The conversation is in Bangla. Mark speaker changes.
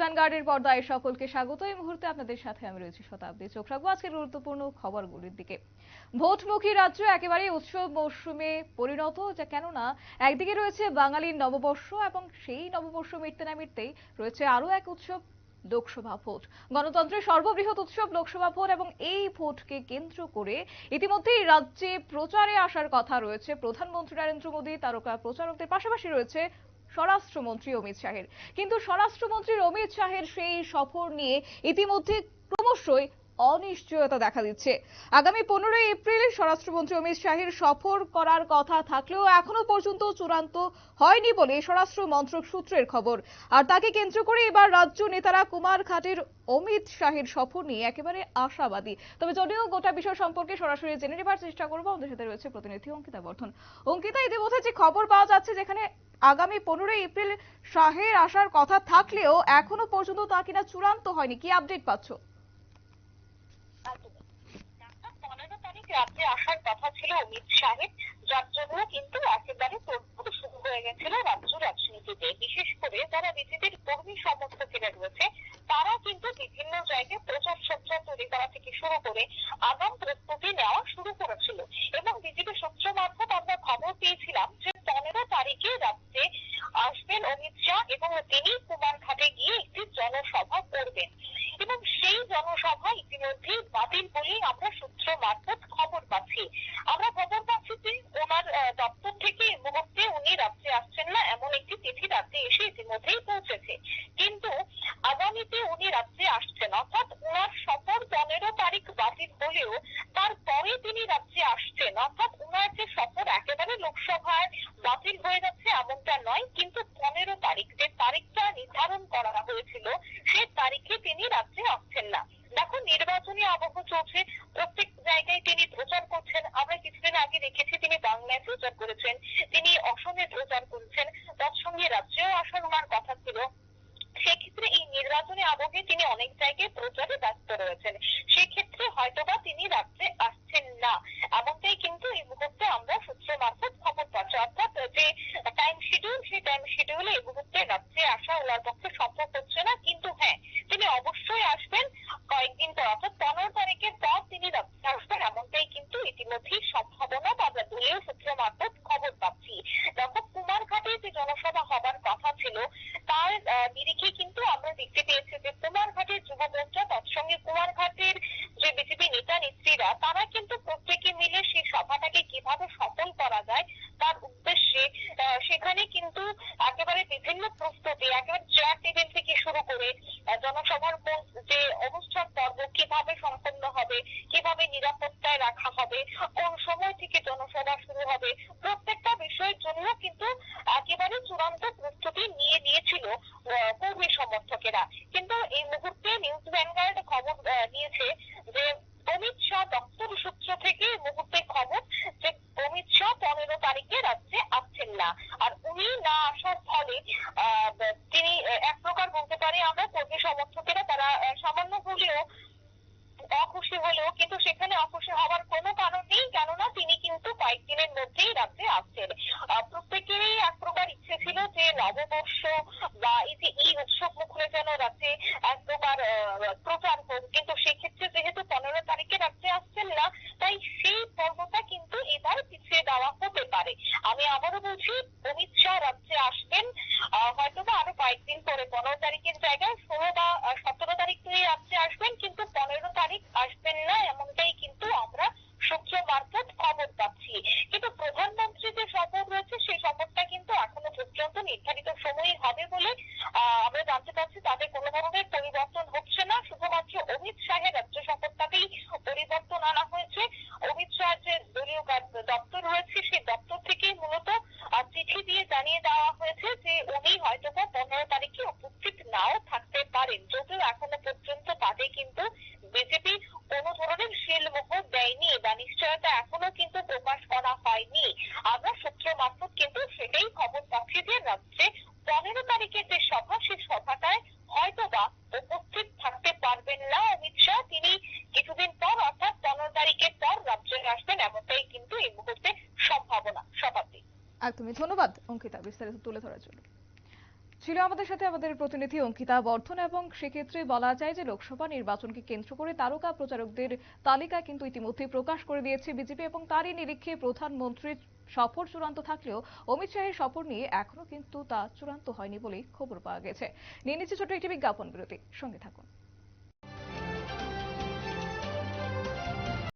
Speaker 1: ভ্যানগার্ডের পর্দায় সকলকে স্বাগত। এই মুহূর্তে আপনাদের সাথে আমি রয়েছি শতাব্দী চোখ রাখব আজকের গুরুত্বপূর্ণ খবরগুলির দিকে। ভোটমুখী রাজ্য একেবারে উৎসব মৌসুমে পরিণত, যা কেননা একদিকে রয়েছে বাঙালির নববর্ষ এবং সেই নববর্ষ মিটতে না মিটতেই রয়েছে আরও এক উৎসব, লোকসভা ভোট। গণতন্ত্রের সর্ববৃহৎ উৎসব লোকসভা ভোট এবং এই ভোটকে কেন্দ্র করে ইতিমধ্যেই রাজ্যে প্রচারে আসার কথা রয়েছে। প্রধানমন্ত্রী নরেন্দ্র মোদী, তারকা প্রচারকদের পাশাপাশি রয়েছে স্বরাষ্ট্রমন্ত্রী অমিত শাহের। কিন্তু স্বরাষ্ট্রমন্ত্রী অমিত শাহের সেই সফর নিয়ে ইতিমধ্যে ক্রমশই অনিশ্চয়তা দেখা দিচ্ছে। আগামী পনেরোই এপ্রিল স্বরাষ্ট্রমন্ত্রী অমিত শাহের সফর করার কথা থাকলেও এখনও পর্যন্ত চূড়ান্ত হয়নি বলে স্বরাষ্ট্র মন্ত্রক সূত্রের খবর। আর তাকে কেন্দ্র করে এবার রাজ্য নেতারা কুমার কুমারঘাটের অমিত শাহের সফর নিয়ে একেবারে আশাবাদী। তবে যদিও গোটা বিষয় সম্পর্কে সরাসরি জেনে নেবার চেষ্টা করব, আমাদের সাথে রয়েছে প্রতিনিধি অঙ্কিতা বর্ধন। অঙ্কিতা, ইতিমধ্যে যে খবর পাওয়া যাচ্ছে যেখানে আগামী পনেরোই এপ্রিল শাহের আসার কথা থাকলেও এখনও পর্যন্ত তা কিনা চূড়ান্ত হয়নি, কি আপডেট পাচ্ছ
Speaker 2: পনেরো তারিখ রাত্রে আসার কথা ছিল অমিত শাহের। যার জন্য কিন্তু একেবারে তোড়জোড় শুরু হয়ে গেছিল রাজ্য রাজনীতিতে। বিশেষ করে যারা বিজেপির কর্মী সমর্থকেরা রয়েছে, তারা কিন্তু বিভিন্ন জায়গায় প্রচার সজ্জা তৈরি করা থেকে শুরু করে আগাম প্রস্তুতি নেওয়া শুরু করেছিল। এবং বিজেপি সূত্র মারফত আমরা খবর পেয়েছিলাম যে পনেরো তারিখে রাজ্যে আসবেন অমিত শাহ এবং তিনি কুমারঘাটে গিয়ে একটি জনসভা করবেন এবং সেই জনসভা ইতিমধ্যেই বাতিল বলেই আমরা সূত্র মারফত খবর পাচ্ছি আমরা খবর পাচ্ছি যে ওনার আহ, দপ্তর থেকে এই মুহূর্তে উনি রাজ্যে আসছেন না এমন একটি চিঠি রাজ্যে এসে ইতিমধ্যেই পৌঁছেছে কিন্তু আগামীতে উনি রাজ্যে আসছেন অর্থাৎ ওনার সফর পনেরো তারিখ হলেও তারপরে তিনি রাজ্যে আসছেন। অর্থাৎ ওনার যে সফর একেবারে লোকসভায় বাতিল হয়ে যাচ্ছে এমনটা নয়, কিন্তু পনেরো তারিখ যে তারিখটা নির্ধারণ করা হয়েছিল, সেই তারিখে তিনি রাজ্যে আসছেন না। দেখো, নির্বাচনী আবহ চলছে, প্রত্যেক জায়গায় তিনি প্রচার করছেন। আমরা কিছুদিন আগে দেখেছি তিনি বাংলায় প্রচার করেছেন, তিনি অসমে প্রচার করেছেন তৎসঙ্গে রাজ্যেও আসার ওনার কথা ছিল। সেক্ষেত্রে এই নির্বাচনী আবহে তিনি অনেক জায়গায় প্রচারে ব্যস্ত রয়েছেন। হয়তোবা তিনি রাত্রে আসছেন না। এমনটাই কিন্তু এই মুহূর্তে আমরা সূত্র মারফত খবর পাচ্ছি। অর্থাৎ যে টাইম শিডিউল সেই টাইম শিডিউলে এই মুহূর্তে রাত্রে আসা ওনার পক্ষে সম্ভব হচ্ছে না কিন্তু হ্যাঁ তিনি অবশ্যই আসবেন কয়েকদিন পর অর্থাৎ পনেরো তারিখের পর তিনি রাজ্যে আসবেন এমনটাই কিন্তু ইতিমধ্যেই সম্ভাবনা বা দলীয় সূত্র মারফত খবর পাচ্ছি দেখো কুমারঘাটে যে জনসভা হবার কথা ছিল তার আহ, নিরিখে কিন্তু আমরা দেখতে পেয়েছি যে কুমারঘাটের যুব মোর্চা তৎসঙ্গে কুমারঘাটের যে বিজেপি নেতা তারা কিন্তু প্রত্যেকে মিলে সেই সভাটাকে কীভাবে সফল করা যায়, তার উদ্দেশ্যে সেখানে কিন্তু একেবারে বিভিন্ন প্রস্তুতি, একেবারে চেয়ার টেবিল থেকে শুরু করে জনসভার যে অনুষ্ঠান পর্ব কীভাবে সম্পন্ন হবে, কীভাবে নিরাপত্তায় রাখা হবে, কোন সময় থেকে জনসভা শুরু হবে, প্রত্যেকটা বিষয়ের জন্য কিন্তু একেবারে চূড়ান্ত প্রস্তুতি নিয়ে নিয়েছিল কর্মী সমর্থকেরা কিন্তু এই মুহূর্তে নিউজ ভ্যানগার্ড খবর আহ, নিয়েছে যে অমিত দপ্তর সূত্র থেকে এই মুহূর্তে খবর যে অমিত শাহ পনেরো তারিখে রাজ্যে আসছেন না। আর উনি না আসার ফলে তিনি এক প্রকার বলতে পারি আমরা কর্মী সমর্থকেরা তারা সামান্য হলেও অখুশি হলেও কিন্তু সেখানে অখুশি হওয়ার কোনো কারণ নেই কেননা তিনি কিন্তু কয়েকদিনের মধ্যেই রাজ্যে আসছেন। আহ, প্রত্যেকেরই এক প্রকার ইচ্ছে ছিল যে নববর্ষ বা এই যে এই উৎসব মুখরে যেন রাজ্যে এক প্রকার আহ, প্রচার হোক কিন্তু সেক্ষেত্রে যেহেতু পনেরো তারিখে রাজ্যে আসছেন না তাই সেই পর্বটা কিন্তু এবার পিছিয়ে দেওয়া হতে পারে আমি আবারও বলছি অমিত শাহ রাজ্যে আসবেন আহ, হয়তোবা আরও কয়েকদিন পরে পনেরো তারিখের জায়গায় ষোলো বা আহ, সতেরো তারিখ তিনি রাজ্যে আসবেন কিন্তু পনেরো তারিখ আসবেন না এমনটাই কিন্তু আমরা সূত্র মারফত খবর পাচ্ছি কিন্তু প্রধানমন্ত্রী যে সফর রয়েছে সেই সফরটা কিন্তু এখনও পর্যন্ত নির্ধারিত সময়ই হবে বলে আহ, আমরা জানতে পারছি তাতে কোনো ধরনের পরিবর্তন হচ্ছে না শুধুমাত্র অমিত শাহের রাজ্য সফরটাতেই পরিবর্তন আনা হয়েছে অমিত শাহের যে দলীয় কার- দপ্তর রয়েছে সেই দপ্তর থেকেই মূলত আহ, চিঠি দিয়ে জানিয়ে দেওয়া হয়েছে যে উনি হয়তো বা পনেরো তারিখে উপস্থিত নাও থাকতে পারেন যদিও এখনও পর্যন্ত তাতে কিন্তু বিজেপি কোনো ধরনের শিলমোহর দেয়নি বা নিশ্চয়তা এখনও কিন্তু প্রকাশ করা হয়নি। আমরা সূত্র মারফত কিন্তু সেটাই খবর পাচ্ছি যে রাজ্যে পনেরো তারিখের যে সভা সেই সভাটায় হয়তো বা উপস্থিত থাকতে পারবেন না অমিত শাহ। তিনি কিছুদিন পর, অর্থাৎ পনেরো তারিখের পর রাজ্যে আসবেন, এমনটাই কিন্তু এই মুহূর্তে সম্ভাবনা শতাব্দী
Speaker 1: একদমই ধন্যবাদ, অঙ্কিতা, বিস্তারিত তুলে ধরার জন্য। ছিল আমাদের সাথে আমাদের প্রতিনিধি অঙ্কিতা বর্ধন এবং সেক্ষেত্রে বলা যায় যে লোকসভা নির্বাচনকে কেন্দ্র করে তারকা প্রচারকদের তালিকা কিন্তু ইতিমধ্যে প্রকাশ করে দিয়েছে বিজেপি এবং তারই নিরীক্ষে প্রধানমন্ত্রীর সফর চূড়ান্ত থাকলেও অমিত শাহের সফর নিয়ে এখনও কিন্তু তা চূড়ান্ত হয়নি বলেই খবর পাওয়া গেছে। নিয়ে নিচ্ছে ছোট একটি বিজ্ঞাপন বিরতি। সঙ্গে থাকুন।